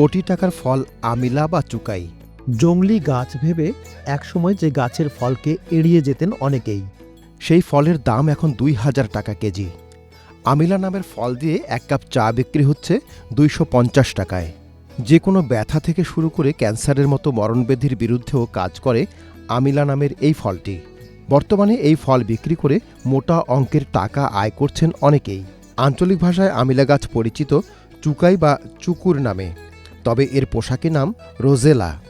কোটি টাকার ফল আমিলা বা চুকাই। জংলি গাছ ভেবে একসময় যে গাছের ফলকে এড়িয়ে যেতেন অনেকেই। সেই ফলের দাম এখন দুই হাজার টাকা কেজি। আমিলা নামের ফল দিয়ে এক কাপ চা বিক্রি হচ্ছে দুইশো পঞ্চাশ টাকায়। যে কোনো ব্যথা থেকে শুরু করে ক্যান্সারের মতো মরণব্যাধির বিরুদ্ধেও কাজ করে আমিলা নামের এই ফলটি। বর্তমানে এই ফল বিক্রি করে মোটা অঙ্কের টাকা আয় করছেন অনেকেই। আঞ্চলিক ভাষায় আমিলা গাছ পরিচিত চুকাই বা চুকুর নামে। তবে এর পোশাকি নাম রোজেলা।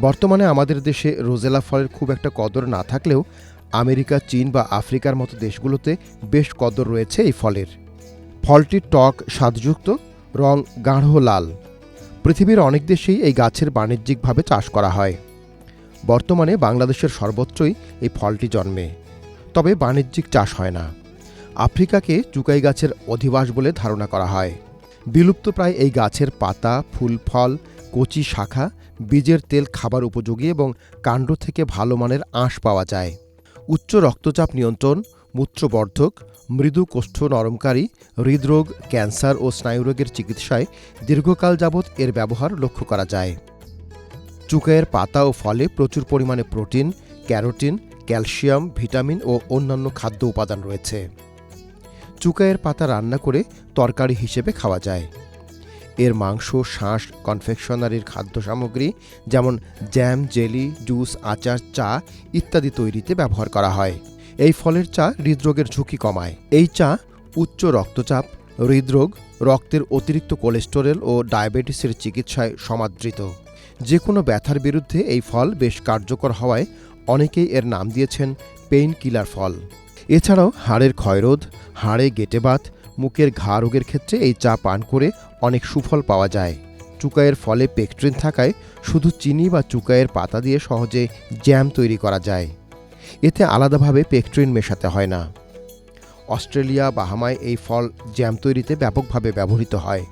বর্তমানে আমাদের দেশে রোজেলা ফলের খুব একটা কদর না থাকলেও আমেরিকা, চীন বা আফ্রিকার মতো দেশগুলোতে বেশ কদর রয়েছে এই ফলের। ফলটি টক, স্বাদযুক্ত, রং গাঢ় লাল। পৃথিবীর অনেক দেশেই এই গাছের বাণিজ্যিকভাবে চাষ করা হয়। বর্তমানে বাংলাদেশের সর্বত্রই এই ফলটি জন্মে। তবে বাণিজ্যিক চাষ হয় না। আফ্রিকাকে চুকাই গাছের অধিবাস বলে ধারণা করা হয়। বিলুপ্ত প্রায় এই গাছের পাতা, ফুল, ফল, কচি শাখা, বীজের তেল খাবার উপযোগী এবং কাণ্ড থেকে ভালো মানের আঁশ পাওয়া যায়। উচ্চ রক্তচাপ নিয়ন্ত্রণ, মূত্রবর্ধক, মৃদু কোষ্ঠ নরমকারী, হৃদরোগ, ক্যান্সার ও স্নায়ুরোগের চিকিৎসায় দীর্ঘকাল যাবৎ এর ব্যবহার লক্ষ্য করা যায়। চুকাইয়ের পাতা ও ফলে প্রচুর পরিমাণে প্রোটিন, ক্যারোটিন, ক্যালসিয়াম, ভিটামিন ও অন্যান্য খাদ্য উপাদান রয়েছে। চুকাইয়ের পাতা রান্না করে তরকারি হিসেবে খাওয়া যায়। এর মাংস, শাঁস, কনফেকশনারির খাদ্য সামগ্রী যেমন জ্যাম, জেলি, জুস, আচার, চা ইত্যাদি তৈরিতে ব্যবহার করা হয়। এই ফলের চা হৃদরোগের ঝুঁকি কমায়। এই চা উচ্চ রক্তচাপ, হৃদরোগ, রক্তের অতিরিক্ত কোলেস্টেরল ও ডায়াবেটিসের চিকিৎসায় সমাদৃত। যে কোনো ব্যথার বিরুদ্ধে এই ফল বেশ কার্যকর হওয়ায় অনেকেই এর নাম দিয়েছেন পেইন কিলার ফল। এছাড়াও হাড়ের ক্ষয়রোধ, হাড়ে গেটেবাত, মুখের ঘা রোগের ক্ষেত্রে এই চা পান করে অনেক সুফল পাওয়া যায়। চুকায়ের ফলে পেকট্রিন থাকায় শুধু চিনি বা চুকায়ের পাতা দিয়ে সহজে জ্যাম তৈরি করা যায়। এতে আলাদাভাবে পেকট্রিন মেশাতে হয় না। অস্ট্রেলিয়া, বাহামায় এই ফল জ্যাম তৈরিতে ব্যাপকভাবে ব্যবহৃত হয়।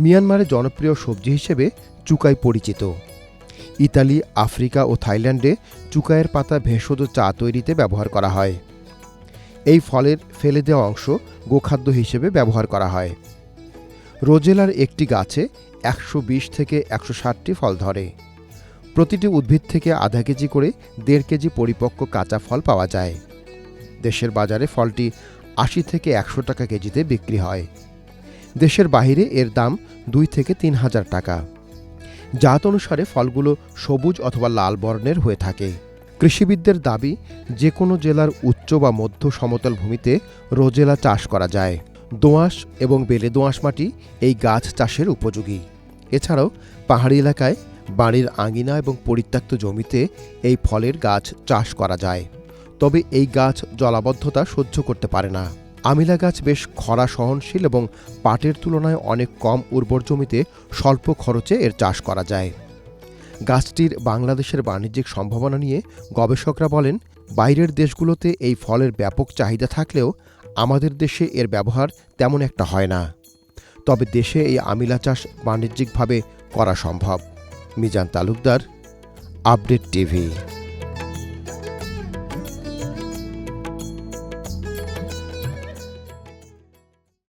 মিয়ানমারে জনপ্রিয় সবজি হিসেবে চুকাই পরিচিত। ইতালি, আফ্রিকা ও থাইল্যান্ডে চুকায়ের পাতা ভেষজ চা তৈরিতে ব্যবহার করা হয়। এই ফলের ফেলে দেওয়া অংশ গোখাদ্য হিসেবে ব্যবহার করা হয়। রোজেলার একটি গাছে একশো বিশ থেকে একশো ষাটটি ফল ধরে। প্রতিটি উদ্ভিদ থেকে আধা কেজি করে দেড় কেজি পরিপক্ক কাঁচা ফল পাওয়া যায়। দেশের বাজারে ফলটি আশি থেকে একশো টাকা কেজিতে বিক্রি হয়। দেশের বাইরে এর দাম দুই থেকে তিন হাজার টাকা। জাত অনুসারে ফলগুলো সবুজ অথবা লাল বর্ণের হয়ে থাকে। কৃষিবিদদের দাবি যে কোনো জেলার উচ্চ বা মধ্য সমতল ভূমিতে রোজেলা চাষ করা যায়। দোঁয়াশ এবং বেলে দোঁয়াশ মাটি এই গাছ চাষের উপযোগী। এছাড়াও পাহাড়ি এলাকায় বাড়ির আঙিনা এবং পরিত্যক্ত জমিতে এই ফলের গাছ চাষ করা যায়। তবে এই গাছ জলাবদ্ধতা সহ্য করতে পারে না। আমিলা গাছ বেশ খরা সহনশীল এবং পাটের তুলনায় অনেক কম উর্বর জমিতে স্বল্প খরচে এর চাষ করা যায়। গাছটির বাংলাদেশের বাণিজ্যিক সম্ভাবনা নিয়ে গবেষকরা বলেন, বাইরের দেশগুলোতে এই ফলের ব্যাপক চাহিদা থাকলেও আমাদের দেশে এর ব্যবহার তেমন একটা হয় না। তবে দেশে এই আমিলা চাষ বাণিজ্যিকভাবে করা সম্ভব। Mizan Talukdar, update TV.